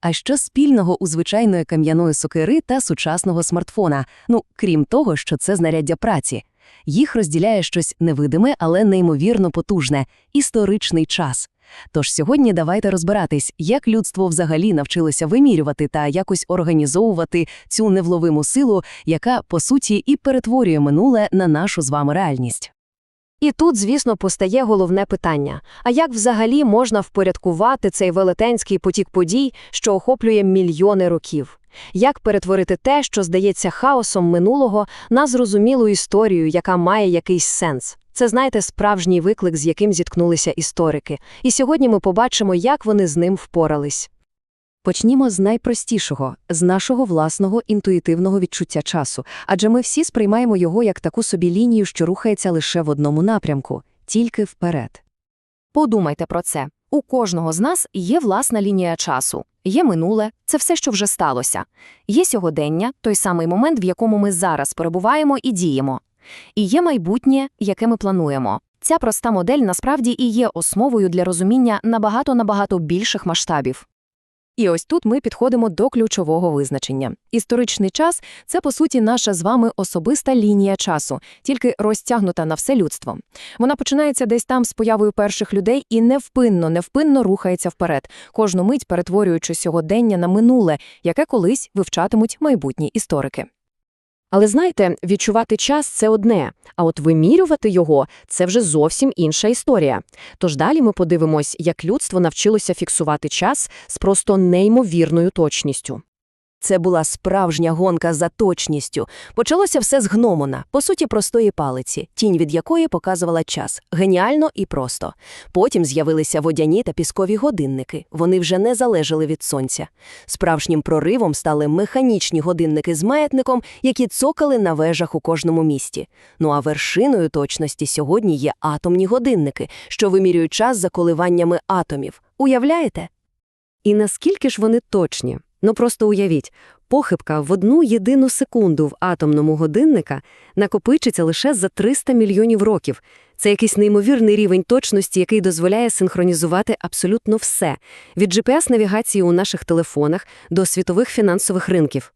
А що спільного у звичайної кам'яної сокири та сучасного смартфона? Ну, крім того, що це знаряддя праці. Їх розділяє щось невидиме, але неймовірно потужне – історичний час. Тож сьогодні давайте розбиратись, як людство взагалі навчилося вимірювати та якось організовувати цю невловиму силу, яка, по суті, і перетворює минуле на нашу з вами реальність. І тут, звісно, постає головне питання: а як взагалі можна впорядкувати цей велетенський потік подій, що охоплює мільйони років? Як перетворити те, що здається хаосом минулого, на зрозумілу історію, яка має якийсь сенс? Це, знаєте, справжній виклик, з яким зіткнулися історики. І сьогодні ми побачимо, як вони з ним впорались. Почнімо з найпростішого – з нашого власного інтуїтивного відчуття часу, адже ми всі сприймаємо його як таку собі лінію, що рухається лише в одному напрямку – тільки вперед. Подумайте про це. У кожного з нас є власна лінія часу. Є минуле, це все, що вже сталося. Є сьогодення, той самий момент, в якому ми зараз перебуваємо і діємо. І є майбутнє, яке ми плануємо. Ця проста модель насправді і є основою для розуміння набагато-набагато більших масштабів. І ось тут ми підходимо до ключового визначення. Історичний час – це, по суті, наша з вами особиста лінія часу, тільки розтягнута на все людство. Вона починається десь там з появою перших людей і невпинно, невпинно рухається вперед, кожну мить перетворюючи сьогодення на минуле, яке колись вивчатимуть майбутні історики. Але знаєте, відчувати час це одне, а от вимірювати його це вже зовсім інша історія. Тож далі ми подивимось, як людство навчилося фіксувати час з просто неймовірною точністю. Це була справжня гонка за точністю. Почалося все з гномона, по суті, простої палиці, тінь від якої показувала час. Геніально і просто. Потім з'явилися водяні та піскові годинники. Вони вже не залежали від сонця. Справжнім проривом стали механічні годинники з маятником, які цокали на вежах у кожному місті. Ну а вершиною точності сьогодні є атомні годинники, що вимірюють час за коливаннями атомів. Уявляєте? І наскільки ж вони точні? Ну просто уявіть, похибка в одну єдину секунду в атомному годинника накопичиться лише за 300 мільйонів років. Це якийсь неймовірний рівень точності, який дозволяє синхронізувати абсолютно все – від GPS-навігації у наших телефонах до світових фінансових ринків.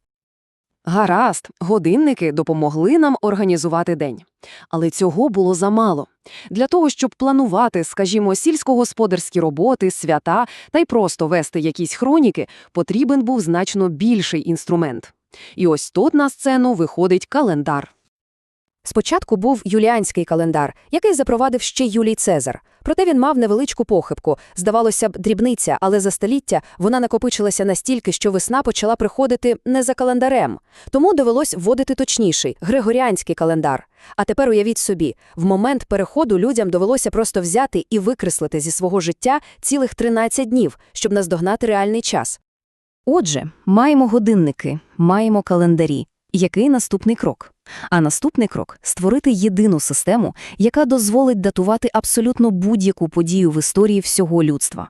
Гаразд, годинники допомогли нам організувати день. Але цього було замало. Для того, щоб планувати, скажімо, сільськогосподарські роботи, свята та й просто вести якісь хроніки, потрібен був значно більший інструмент. І ось тут на сцену виходить календар. Спочатку був юліанський календар, який запровадив ще Юлій Цезар. Проте він мав невеличку похибку. Здавалося б, дрібниця, але за століття вона накопичилася настільки, що весна почала приходити не за календарем. Тому довелось вводити точніший григоріанський календар. А тепер уявіть собі, в момент переходу людям довелося просто взяти і викреслити зі свого життя цілих 13 днів, щоб наздогнати реальний час. Отже, маємо годинники, маємо календарі. Який наступний крок? А наступний крок – створити єдину систему, яка дозволить датувати абсолютно будь-яку подію в історії всього людства.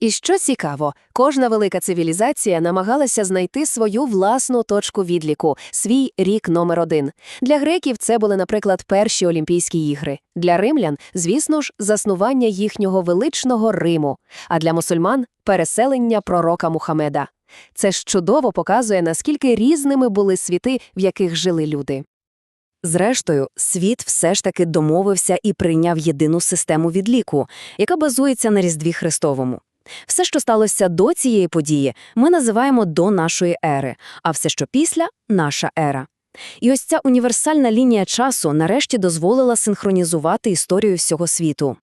І що цікаво, кожна велика цивілізація намагалася знайти свою власну точку відліку, свій рік номер один. Для греків це були, наприклад, перші Олімпійські ігри. Для римлян, звісно ж, заснування їхнього величного Риму, а для мусульман переселення пророка Мухамеда. Це ж чудово показує, наскільки різними були світи, в яких жили люди. Зрештою, світ все ж таки домовився і прийняв єдину систему відліку, яка базується на Різдві Христовому. Все, що сталося до цієї події, ми називаємо до нашої ери, а все, що після наша ера. І ось ця універсальна лінія часу нарешті дозволила синхронізувати історію всього світу.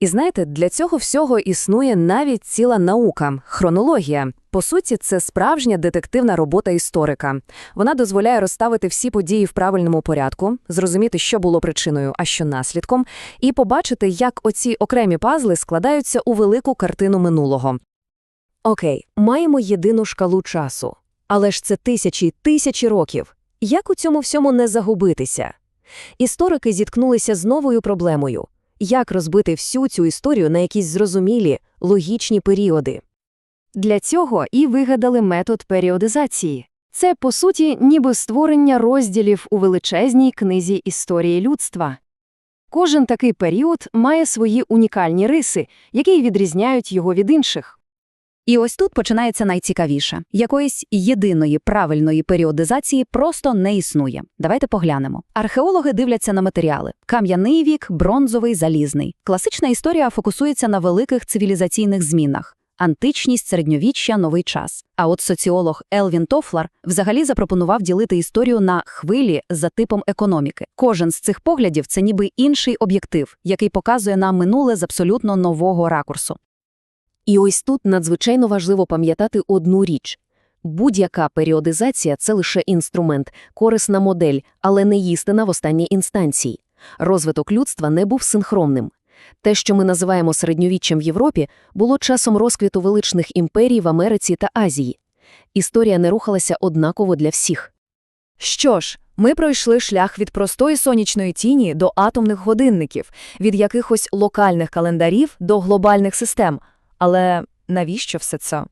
І знаєте, для цього всього існує навіть ціла наука хронологія. По суті, це справжня детективна робота історика. Вона дозволяє розставити всі події в правильному порядку, зрозуміти, що було причиною, а що наслідком, і побачити, як оці окремі пазли складаються у велику картину минулого. Окей, маємо єдину шкалу часу. Але ж це тисячі й тисячі років. Як у цьому всьому не загубитися? Історики зіткнулися з новою проблемою як розбити всю цю історію на якісь зрозумілі, логічні періоди. Для цього і вигадали метод періодизації. Це, по суті, ніби створення розділів у величезній книзі історії людства. Кожен такий період має свої унікальні риси, які відрізняють його від інших. І ось тут починається найцікавіше. Якоїсь єдиної правильної періодизації просто не існує. Давайте поглянемо. Археологи дивляться на матеріали: кам'яний вік, бронзовий, залізний. Класична історія фокусується на великих цивілізаційних змінах. Античність, середньовіччя, новий час. А от соціолог Елвін Тофлар взагалі запропонував ділити історію на хвилі за типом економіки. Кожен з цих поглядів це ніби інший об'єктив, який показує нам минуле з абсолютно нового ракурсу. І ось тут надзвичайно важливо пам'ятати одну річ. Будь-яка періодизація – це лише інструмент, корисна модель, але не істина в останній інстанції. Розвиток людства не був синхронним. Те, що ми називаємо середньовіччям в Європі, було часом розквіту величних імперій в Америці та Азії. Історія не рухалася однаково для всіх. Що ж, ми пройшли шлях від простої сонячної тіні до атомних годинників, від якихось локальних календарів до глобальних систем. Але навіщо все це?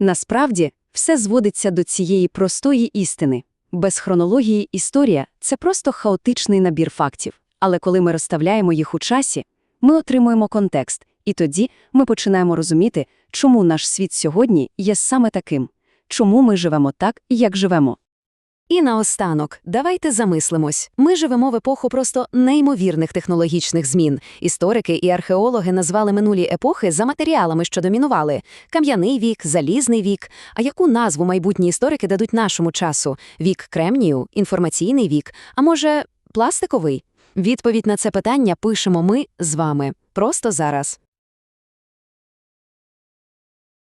Насправді, все зводиться до цієї простої істини. Без хронології історія – це просто хаотичний набір фактів. Але коли ми розставляємо їх у часі, ми отримуємо контекст, і тоді ми починаємо розуміти, чому наш світ сьогодні є саме таким, чому ми живемо так, як живемо. І наостанок, давайте замислимось. Ми живемо в епоху просто неймовірних технологічних змін. Історики і археологи назвали минулі епохи за матеріалами, що домінували. Кам'яний вік, залізний вік. А яку назву майбутні історики дадуть нашому часу? Вік кремнію, інформаційний вік, а може, пластиковий? Відповідь на це питання пишемо ми з вами. Просто зараз.